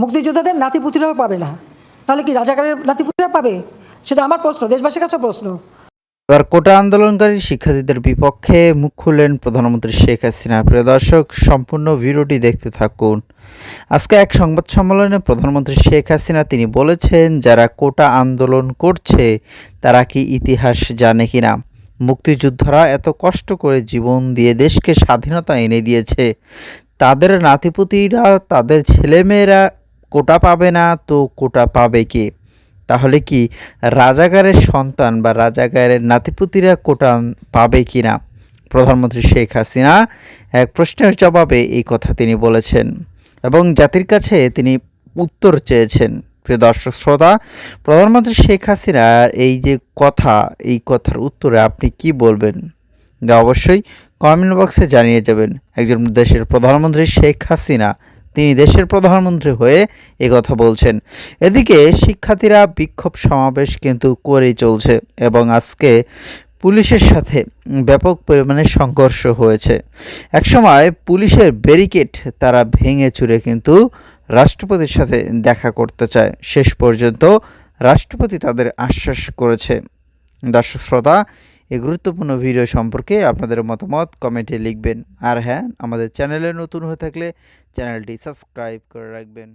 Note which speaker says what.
Speaker 1: মুক্তিযোদ্ধাদের নাতিপুতিরাও পাবে না। তাহলে কি রাজাকারের নাতিপুতিরা পাবে? সেটা আমার প্রশ্ন, দেশবাসীর কাছে প্রশ্ন।
Speaker 2: এবার কোটা আন্দোলনকারী শিক্ষার্থীদের বিপক্ষে মুখ খুললেন প্রধানমন্ত্রী শেখ হাসিনা। প্রিয় দর্শক, সম্পূর্ণ ভিডিওটি দেখতে থাকুন। আজকে এক সংবাদ সম্মেলনে প্রধানমন্ত্রী শেখ হাসিনা তিনি বলেছেন, যারা কোটা আন্দোলন করছে, তারা কি ইতিহাস জানে কিনা? মুক্তিযোদ্ধারা এত কষ্ট করে জীবন দিয়ে দেশকে স্বাধীনতা এনে দিয়েছে। তাদের নাতিপুতিরা, তাদের ছেলেমেয়েরা কোটা পাবে না, তো কোটা পাবে কে? তাহলে কি রাজাগারের সন্তান বা রাজাগারের নাতিপুতিরা কোটা পাবে কি না প্রধানমন্ত্রী শেখ হাসিনা এক প্রশ্নের জবাবে এই কথা তিনি বলেছেন এবং জাতির কাছে তিনি উত্তর চেয়েছেন। প্রিয় দর্শক শ্রোতা, প্রধানমন্ত্রী শেখ হাসিনার এই যে কথা, এই কথার উত্তরে আপনি কি বলবেন? যা অবশ্যই কমেন্ট বক্সে জানিয়ে যাবেন। একজন দেশের প্রধানমন্ত্রী শেখ হাসিনা তিনি দেশের প্রধানমন্ত্রী হয়ে কথা বলছেন। এদিকে শিক্ষার্থীরা বিক্ষোভ সমাবেশ কিন্তু করেই চলছে এবং আজকে পুলিশের সাথে ব্যাপক পরিমাণে সংঘর্ষ হয়েছে। একসময় পুলিশের ব্যারিকেড তারা ভেঙে চুরে কিন্তু রাষ্ট্রপতির সাথে দেখা করতে চায়। শেষ পর্যন্ত রাষ্ট্রপতি তাদের আশ্বাস করেছে। দর্শক শ্রোতা এই গুরুত্বপূর্ণ ভিডিও সম্পর্কে আপনাদের মতামত কমেন্টে লিখবেন। আর হ্যাঁ আমাদের চ্যানেলে নতুন হয়ে থাকলে চ্যানেলটি সাবস্ক্রাইব করে রাখবেন।